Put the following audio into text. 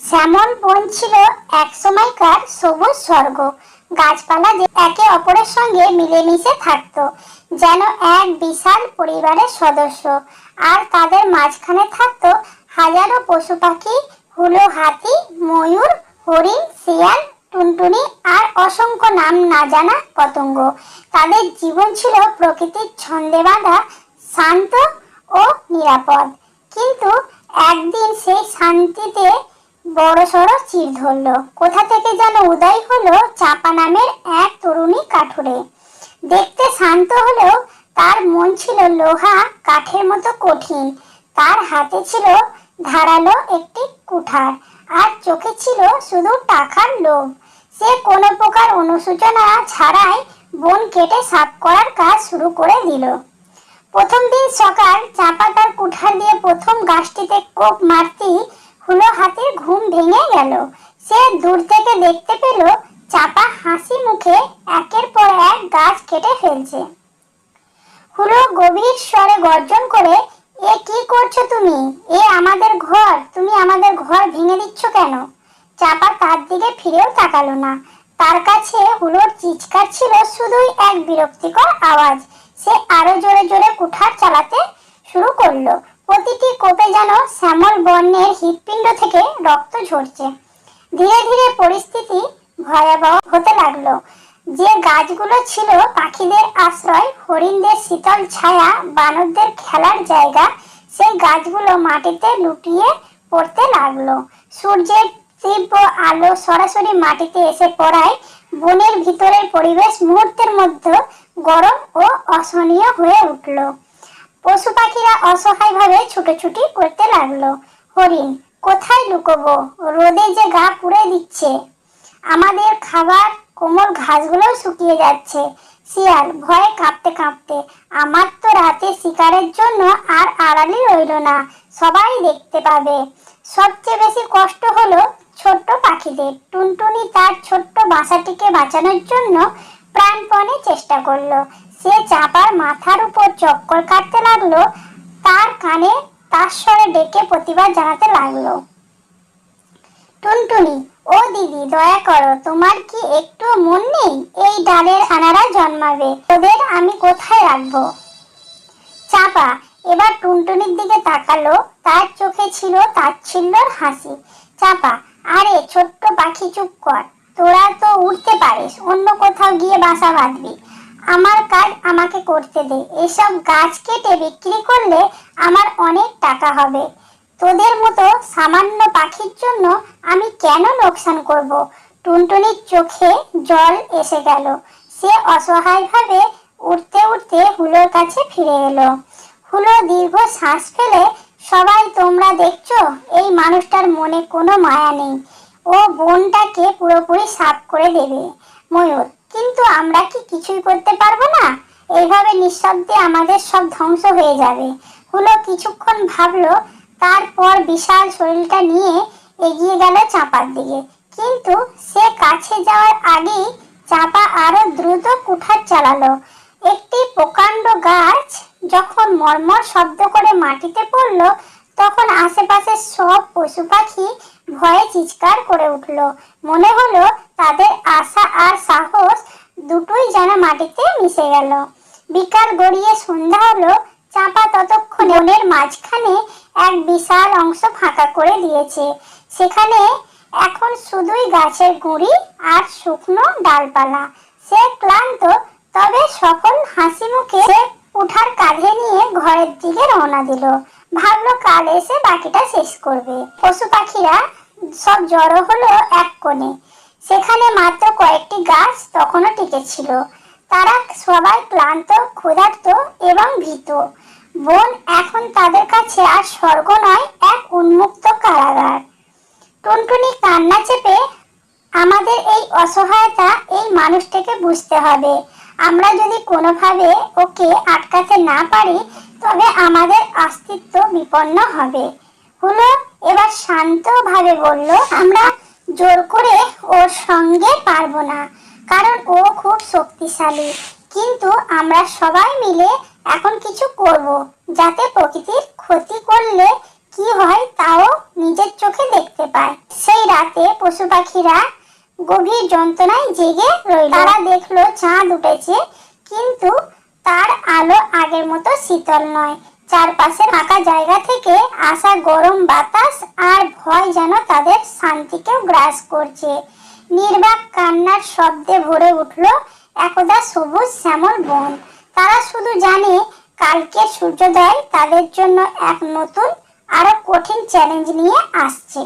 শ্যামল বন ছিল, এক সময়কার সবুজ স্বর্গ। গাছপালা যে একে অপরের সঙ্গে মিলেমিশে থাকতো, যেন এক বিশাল পরিবারের সদস্য। আর তাদের মাঝখানে থাকতো হাজারো পশু পাখি, হুলো হাতি, ময়ূর, হরিণ, শিয়াল, টুনটুনি আর অসংখ্য নাম না জানা পতঙ্গ। তাদের জীবন ছিল প্রকৃতির ছন্দে বাঁধা, শান্ত ও নিরাপদ। কিন্তু একদিন সেই শান্তিতে বড় সড়ো চির ধরলো। কোথা থেকে যেন উদয় হলো চাপা নামের এক তরুণী কাঠুরে। দেখতে শান্ত হলেও তার মন ছিল লোহা, কাঠের মতো কঠিন। তার হাতে ছিল ধারালো একটি কুঠার আর চোখে ছিল শুধু টাকার লোভ। সে কোনো প্রকার অনুশোচনা ছাড়াই বন কেটে সাফ করার কাজ শুরু করে দিল। প্রথম দিন সকাল চাপা তার কুঠার দিয়ে প্রথম গাছটিতে কোপ মারতেই হুলো হাতির ঘুম ভেঙে গেল। সে দূর থেকে দেখতে পেল চাপা হাসি মুখে একের পর এক গাছ কেটে ফেলছে। হুলো গভীর স্বরে গর্জন করে, এ কি করছ তুমি? এ আমাদের ঘর। তুমি আমাদের ঘর ভেঙে দিচ্ছ কেন? চাপা তার দিকে ফিরেও তাকালো না। তার কাছে হুলোর চিৎকার ছিল শুধুই এক বিরক্তিকর আওয়াজ। সে আরও জোরে জোরে কুঠার চালাতে শুরু করল। প্রতিটি কোপে যেন শ্যামল বর্ণের হৃৎপিণ্ড থেকে রক্ত ঝরছে। ধীরে ধীরে পরিস্থিতি ভয়াবহ হতে লাগল। যে গাছগুলো ছিল পাখিদের আশ্রয়, হরিণদের শীতল ছায়া, বানরদের খেলার জায়গা, সেই গাছগুলো মাটিতে লুটিয়ে পড়তে লাগল। সূর্যের তীব্র আলো সরাসরি মাটিতে এসে পড়ায় বনের ভিতরের পরিবেশ মুহূর্তের মধ্যে গরম ও অসহনীয় হয়ে উঠল। পশু পাখিরা অসহায়ভাবে ছুটোছুটি করতে লাগল। হরিণ, কোথায় লুকোবো? রোদে যে গা পুড়ে দিচ্ছে। আমাদের খাবার কোমল ঘাসগুলো শুকিয়ে যাচ্ছে। শিয়াল, ভয়ে কাঁপতে কাঁপতে, আমার তো রাতে শিকারের জন্য আর আড়ালি রইল না। সবাই দেখতে পাবে। সবচেয়ে বেশি কষ্ট হলো ছোট্ট পাখিদের। টুনটুনি তার ছোট্ট বাসাটিকে বাঁচানোর জন্য প্রাণপণে চেষ্টা করল। সে চাপার মাথার উপর চক্কর কাটতে লাগল, তার কানে তার স্বরে ডেকে প্রতিবাদ জানাতে লাগল। টুনটুনি, ও দিদি, দয়া করো, তোমার কি একটু মন নেই? এই ডালের ছানারা জন্মাবে, ওদের আমি কোথায় রাখব? চাপা, এবার টুনটুনির দিকে তাকালো, তার চোখে ছিল তাচ্ছিল্যর হাসি। চাপা, আরে, ছোট্ট পাখি, চুপ কর। তোরা তো উঠতে পারিস, অন্য কোথাও গিয়ে বাসা বাঁধবি। আমার কাজ আমাকে করতে দে, এসব গাছ কেটে বিক্রি করলে আমার অনেক টাকা হবে। তোদের মতো সামান্য পাখির জন্য আমি কেন লোকসান করব? টুনটুনির চোখে জল এসে গেল। সে অসহায়ভাবে উঠতে উঠতে হুলোর কাছে ফিরে এলো। হুলো দীর্ঘ শ্বাস ফেলে, সবাই তোমরা দেখছ? এই মানুষটার মনে কোনো মায়া নেই। বনটাকে পুরোপুরি সাফ করে দেবে, ময়ূর। কিন্তু আমরা কি কিছুই করতে পারব না? এইভাবে নিঃশব্দে আমাদের সব ধ্বংস হয়ে যাবে। হুলো কিছুক্ষণ ভাবলো, তারপর বিশাল শরীরটা নিয়ে এগিয়ে গেল চাপার দিকে। কিন্তু সে কাছে যাওয়ার আগেই চাপা আরও দ্রুত কুঠার চালালো। একটি প্রকাণ্ড গাছ যখন মর্মর শব্দ করে মাটিতে পড়ল, তখন আশেপাশের সব পশু পাখি ভয়ে চিৎকার করে উঠল। মনে হলো তাদের আশা আর সাহস দুটোই যেন মাটিতে মিশে গেল। বিকাল গড়িয়ে সন্ধ্যা হলো, চাপা ততক্ষণ বনের মাঝখানে এক বিশাল অংশ ফাঁকা করে দিয়েছে। সেখানে এখন শুধুই গাছের গুঁড়ি আর শুকনো ডালপালা। সে ক্লান্ত, তবে সকল হাসি মুখে উঠার কাঁধে নিয়ে ঘরের দিকে রওনা দিল। ভাবলো কাল এসে বাকিটা শেষ করবে। পশু পাখিরা সব জড়ো হলো এক কোণে। সেখানে মাত্র কয়েকটি গাছ তখনও টিকে ছিল তারা সবাই ক্লান্ত, ক্ষুধার্ত এবং ভীত। বন এখন তাদের কাছে আর স্বর্গ নয়, এক উন্মুক্ত কারাগার। টুনটুনি কান্না চেপে, আমাদের এই অসহায়তা এই মানুষটাকে বুঝতে হবে। আমরা যদি কোনোভাবে ওকে আটকাতে না পারি তবে আমাদের অস্তিত্ব বিপন্ন হবে। হলো এবার শান্তভাবে বলল, আমরা জোর করে ওর সঙ্গে পারব না, কারণ ও খুব শক্তিশালী। কিন্তু আমরা সবাই মিলে এখন কিছু করব, যাতে প্রকৃতির ক্ষতি করলে কি হয় তাও নিজের চোখে দেখতে পায়। সেই রাতে পশু পাখিরা গভীর যন্ত্রণায় জেগে রইল। তারা দেখল চাঁদ উঠেছে, কিন্তু তার আলো আগের মতো শীতল নয়। চারপাশের ফাঁকা জায়গা থেকে আসা গরম বাতাস আর ভয় যেন তাদের শান্তিকেও গ্রাস করছে। নির্বাক কান্নার শব্দে ভরে উঠল একদা সবুজ শ্যামল বন। তারা শুধু জানে কালকে সূর্যোদয় তাদের জন্য এক নতুন, আরও কঠিন চ্যালেঞ্জ নিয়ে আসছে।